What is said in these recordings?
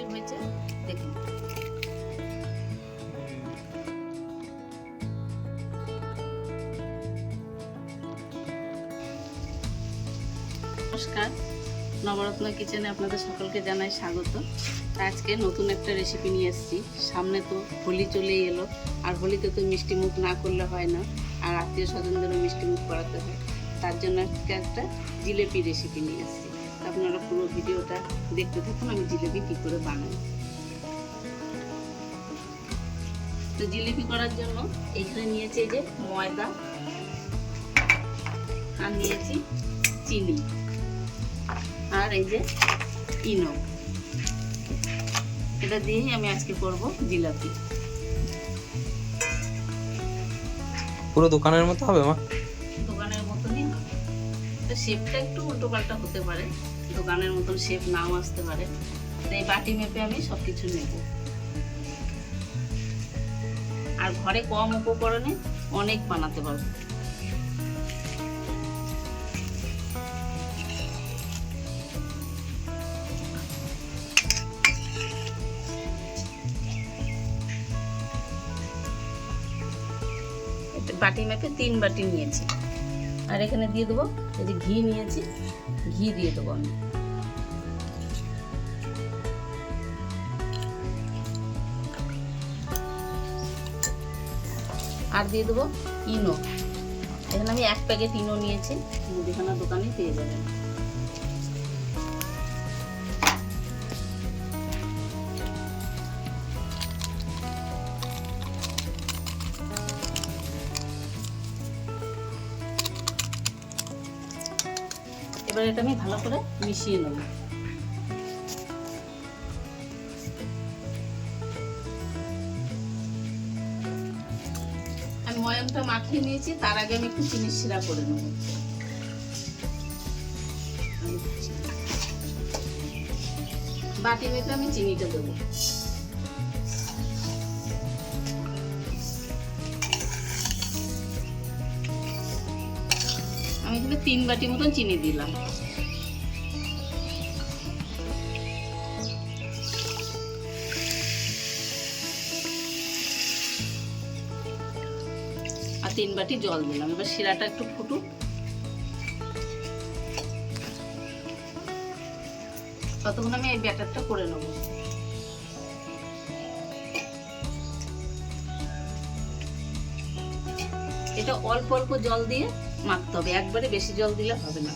Tasty হয়েছে দেখুন। নমস্কার, নবরত্ন কিচেনে আপনাদের সকলকে জানাই স্বাগত। আজকে নতুন একটা রেসিপি নিয়ে এসেছি। সামনে তো হোলি চলেই এলো, আর হোলিতে তো মিষ্টি মুখ না করলে হয় না, আর আত্মীয় স্বজনদেরও মিষ্টি মুখ করাতে হয়। তার জন্য আজকে একটা জিলেপি রেসিপি নিয়ে এসেছি। আপনারা পুরো ভিডিওটা দেখতে থাকুন আমি জিলেপি কী করে বানাই। তো জিলিপি করার জন্য এখানে নিয়েছি এই যে ময়দা আর নিয়েছি চিনি আর এই যে ইনো। এটা দিয়েই আমি আজকে করব জিলাপি। পুরো দোকানের মতো হবে মা? দোকানের মতনই হবে। তো শেপটা একটু উল্টো পাল্টা হতে পারে। দোকানের মতন শেপ নাও আসতে পারে। তো এই বাটি মেপে আমি সব কিছু নেব। আর ঘরে কম উপকরণে অনেক বানাতে পারব। বাটি মেপে তিন বাটি নিয়েছি। আর এখানে দিয়ে দেবো এই যে ঘি নিয়েছি। ঘি দিয়ে দেবো আমি। আর দিয়ে দেবো ইনো। এখানে আমি এক প্যাকেট ইনো নিয়েছি। মুদিখানা দোকানে পেয়ে যাবেন। এবার এটা আমি ভালো করে মিশিয়ে নেব। আমি মাখিয়ে নিয়েছি, তার আগে আমি একটু চিনির শিরা করে নেব। বাটি মেপে আমি চিনিটা দেবো। এখানে তিন বাটি মতন চিনি দিলাম। আর তিন বাটি জল দিলাম। এবার শিরাটা একটু ফুটুক। ততক্ষণ আমি এই ব্যাটারটা করে নেব। এটা অল্প অল্প জল দিয়ে মাখতে হবে। একবারে বেশি জল দিলে হবে না।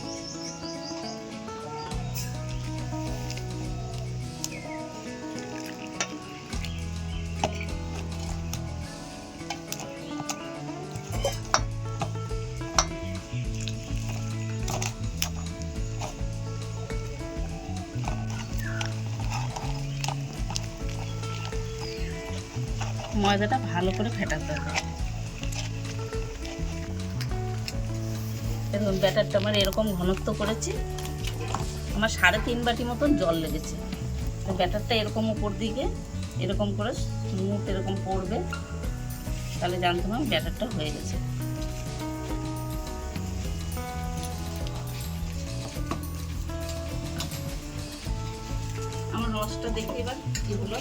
ময়দাটা ভালো করে ফেটাতে হবে। ব্যাটারটা আমার এরকম ঘনত্ব করেছি। আমার সাড়ে তিন বাটি মতন জল লেগেছে। ব্যাটারটা এরকম উপর দিকে, এরকম করে স্মুথ এরকম পড়বে। তাহলে জানতে হবে ব্যাটারটা হয়ে গেছে। আমার রসটা দেখি এবার কি হলো?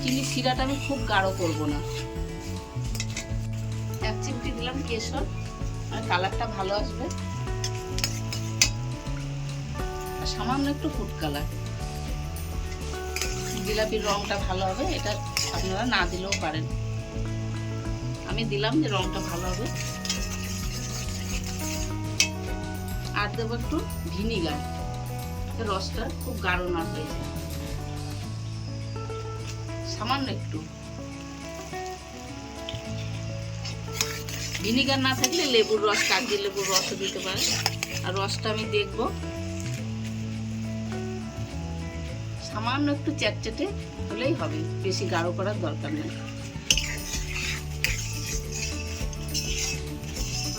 চিনি শিরাটা আমি খুব গাঢ় করব না। চিমটি দিলাম কেশর, আর কালারটা ভালো আসবে। সামান্য একটু ফুড কালার। জিলাপির রংটা ভালো হবে, এটা আপনারা না দিলেও পারেন। আমি দিলাম যে রংটা ভালো হবে। আর দেবো একটু ভিনিগার। রসটা খুব গাঢ় না হয়ে যায়। সামান্য একটু। ভিনিগার না থাকলে লেবুর রস, কাগজি লেবুর রসও দিতে পারে আর রসটা আমি দেখব। সামান্য একটু চ্যাটচ্যাটে হলেই হবে, বেশি গাঢ় করার দরকার নেই।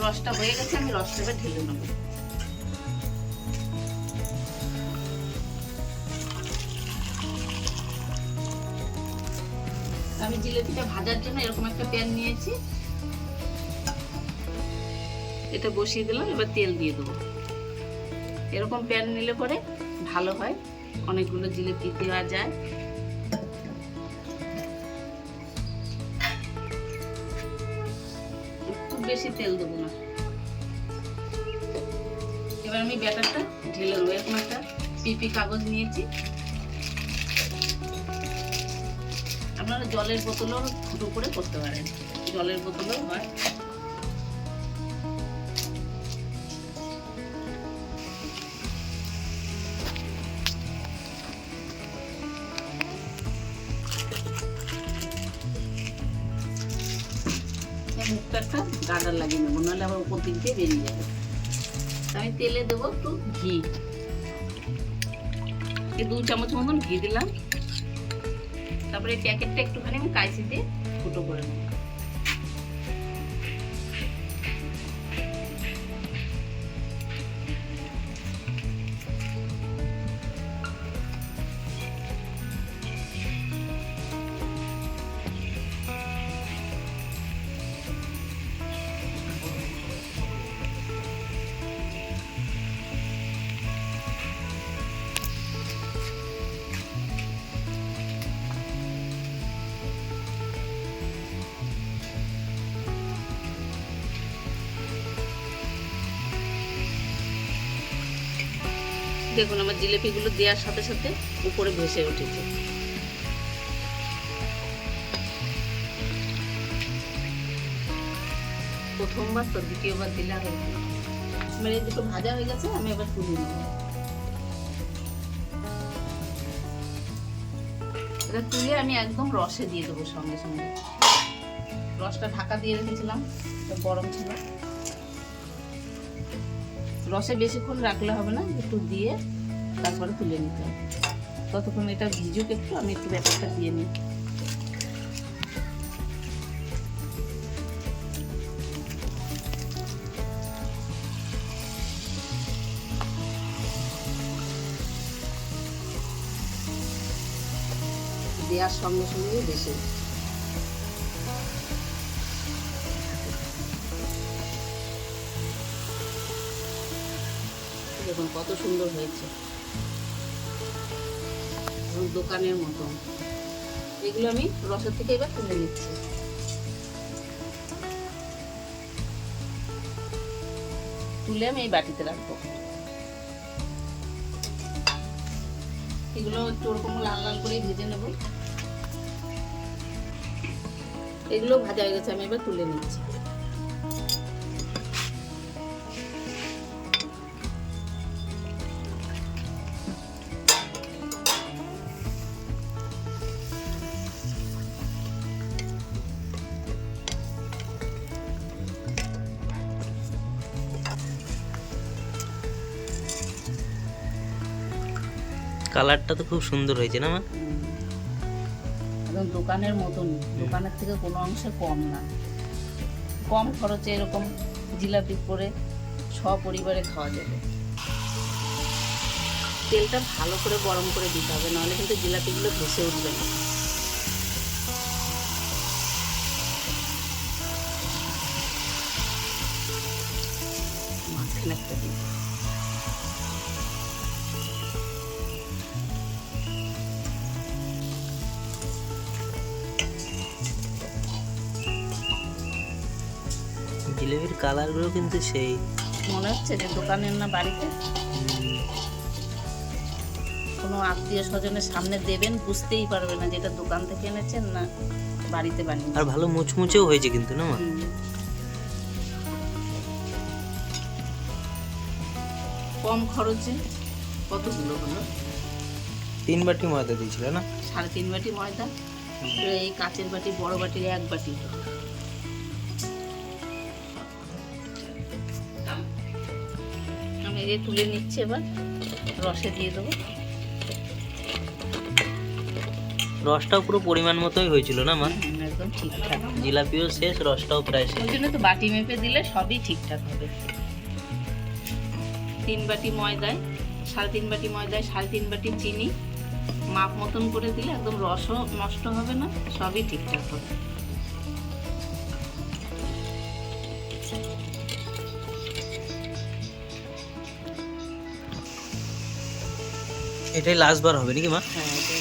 রসটা হয়ে গেছে, আমি রসটাকে ঢেলে নেব। আমি জিলেপিটা ভাজার জন্য এরকম একটা প্যান নিয়েছি। এটা বসিয়ে দিলাম, এবার তেল দিয়ে দেবো। এরকম প্যান নিলে পরে ভালো হয়। অনেকগুলো জিলিপি দেওয়া যায়। খুব বেশি তেল দেবো না। এবার আমি ব্যাটারটা ঢেলে নেব এরকম একটা পিপি কাগজ নিয়েছি। আপনারা জলের বোতলও ফুটো করে করতে পারেন। জলের বোতলও হয়। নাহলে আবার উপর দিক দিয়ে বেরিয়ে যাবে। আমি তেলে দেবো একটু ঘি। দু চামচ মতন ঘি দিলাম। তারপরে প্যাকেটটা একটুখানি আমি কাইসি দিয়ে ফুটো করে নেব। দেখুন, আমার জিলিপিগুলো দেওয়ার সাথে সাথে উপরে ভেসে উঠেছে। প্রথমবার তো, দ্বিতীয়বার দিলে আর আমার এই দুটো ভাজা হয়ে গেছে, আমি এবার তুলে নেব। এটা তুলে আমি একদম রসে দিয়ে দেবো সঙ্গে সঙ্গে। রসটা ঢাকা দিয়ে রেখেছিলাম গরম ছিল। রসে বেশিক্ষণ রাখলে হবে না, একটু দিয়ে তারপরে তুলে নিতে হবে। ততক্ষণ এটা ভিজুক একটু, আমি একটু ব্যাপারটা দিয়ে নিই। দেওয়ার সঙ্গে সঙ্গে বেশি। দেখুন, কত সুন্দর হয়েছে। দোকানের মতো। এগুলো আমি রসের থেকে এবার তুলে নিচ্ছি। তুলে আমি এই বাটিতে রাখব। এগুলো একটু ওরকম লাল লাল করে ভেজে নেব। এগুলো ভাজা হয়ে গেছে, আমি এবার তুলে নিচ্ছি। কালারটা তো খুব সুন্দর হয়েছে না, মা? দোকানের মতন, দোকানের থেকে কোনো অংশে কম না। কম খরচে এরকম জিলাপি করে সপরিবারে খাওয়া যাবে। তেলটা ভালো করে গরম করে দিতে হবে, নাহলে কিন্তু জিলাপিগুলো ভেসে উঠবে না। মাঝখানে একটা দিই। জিলেবির কালারগুলো কিন্তু সেই। মনে হচ্ছে যে দোকানের না বাড়িতে? কোনো আত্মীয় স্বজনের সামনে দেবেন বুঝতেই পারবে না যেটা দোকান থেকে এনেছেন না বাড়িতে বানিয়ে আর ভালো মুচমুচেও হয়েছে কিন্তু না কম খরচে কতগুলো হলো? তিন বাটি ময়দা দিয়েছিল না? সাড়ে তিন বাটি ময়দা। এই কাঁচের বাটি বড় বাটির এক বাটি। এই তুলে নিচ্ছি এবার। রসে দিয়ে দেবো। রসটাও পুরো পরিমাণ মতোই হয়েছিল না মা? একদম ঠিকঠাক। জিলাপিও শেষ রসটাও প্রায় শেষ। ওই জন্য তো বাটি মেপে দিলে সবই ঠিকঠাক হবে। তিন বাটি ময়দায় সাড়ে তিন বাটি ময়দায় সাড়ে তিন বাটি চিনি মাপ মতন করে দিলে একদম রসও নষ্ট হবে না সবই ঠিকঠাক হবে। এটাই লাস্ট বার হবে নাকি মা? হ্যাঁ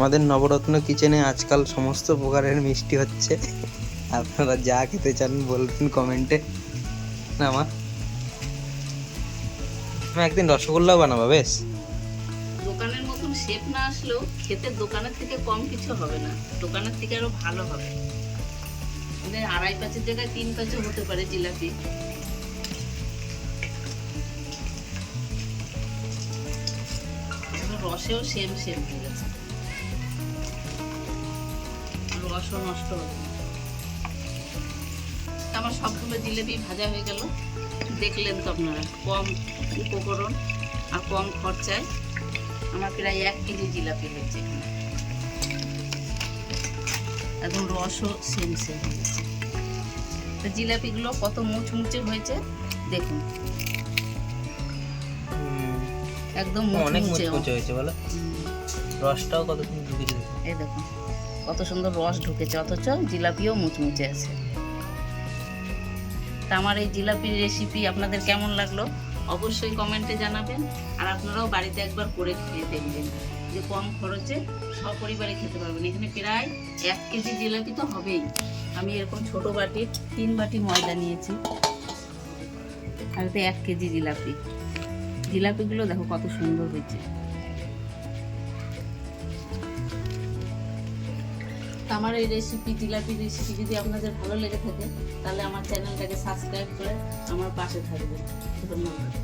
আমাদের নবরত্ন কিচেনে আজকাল সমস্ত প্রকারের মিষ্টি হচ্ছে। আপনারা যা খেতে চান বলবেন কমেন্টে। মা? আমি একদিন রসগোল্লাও বানাবো, বেশ? দোকানের মতন শেপ না আসলেও খেতে দোকানের থেকে কম কিছু হবে না। দোকানের থেকে আরও ভালো হবে। আড়াই পাঁচের জায়গায় তিন পাঁচও হতে পারে জিলাপি। রসেও সেম সেম হয়ে গেছে। রসও নষ্ট হবে আমার সবগুলো জিলেপি ভাজা হয়ে গেল। দেখলেন তো আপনারা কম উপকরণ আর কম খরচায় আমার প্রায় এক কেজি জিলাপি হয়েছে এখানে। একদম রসও সেম সেম হয়েছে। তো জিলাপিগুলো কত মুচমুচে হয়েছে দেখুন। একদম অনেক মুচমুচে হয়েছে বলো। রসটাও কত এই দেখুন। কত সুন্দর রস ঢুকেছে, অথচ জিলাপিও মুচমুচে আছে। তা আমার এই জিলাপির রেসিপি আপনাদের কেমন লাগল? অবশ্যই কমেন্টে জানাবেন, আর আপনারাও বাড়িতে একবার করে খেয়ে দেখবেন যে কম খরচে সপরিবারে খেতে পারবেন। এখানে প্রায় এক কেজি জিলাপি তো হবেই। আমি এরকম ছোট বাটির তিন বাটি ময়দা নিয়েছি। আর এক কেজি জিলাপি। জিলাপিগুলো দেখো কত সুন্দর হয়েছে। আমার এই রেসিপি জিলাপি রেসিপি যদি আপনাদের ভালো লেগে থাকে, তাহলে আমার চ্যানেলটাকে সাবস্ক্রাইব করে আমার পাশে থাকবে ধন্যবাদ।